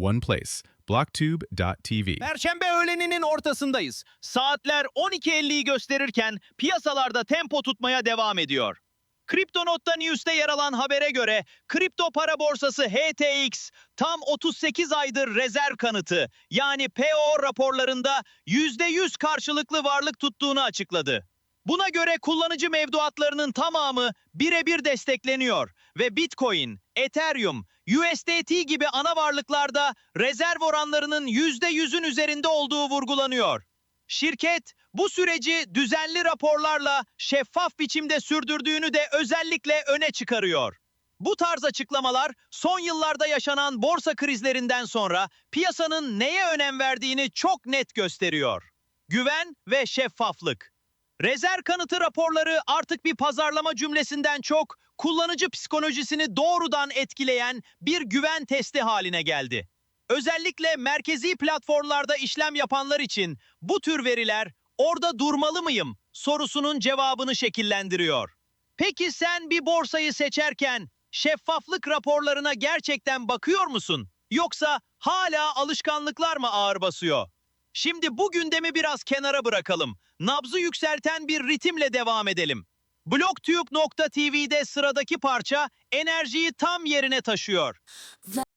one place. blocktube.tv. Perşembe öğleninin ortasındayız. Saatler 12.50'yi gösterirken piyasalarda tempo tutmaya devam ediyor. Kriptonotta News'te yer alan habere göre kripto para borsası HTX tam 38 aydır rezerv kanıtı yani PO raporlarında %100 karşılıklı varlık tuttuğunu açıkladı. Buna göre kullanıcı mevduatlarının tamamı birebir destekleniyor ve Bitcoin, Ethereum, USDT gibi ana varlıklarda rezerv oranlarının %100'ün üzerinde olduğu vurgulanıyor. Şirket bu süreci düzenli raporlarla şeffaf biçimde sürdürdüğünü de özellikle öne çıkarıyor. Bu tarz açıklamalar son yıllarda yaşanan borsa krizlerinden sonra piyasanın neye önem verdiğini çok net gösteriyor. Güven ve şeffaflık. Rezerv kanıtı raporları artık bir pazarlama cümlesinden çok kullanıcı psikolojisini doğrudan etkileyen bir güven testi haline geldi. Özellikle merkezi platformlarda işlem yapanlar için bu tür veriler orada durmalı mıyım sorusunun cevabını şekillendiriyor. Peki sen bir borsayı seçerken şeffaflık raporlarına gerçekten bakıyor musun? Yoksa hala alışkanlıklar mı ağır basıyor? Şimdi bu gündemi biraz kenara bırakalım. Nabzı yükselten bir ritimle devam edelim. Blocktube.tv'de sıradaki parça enerjiyi tam yerine taşıyor.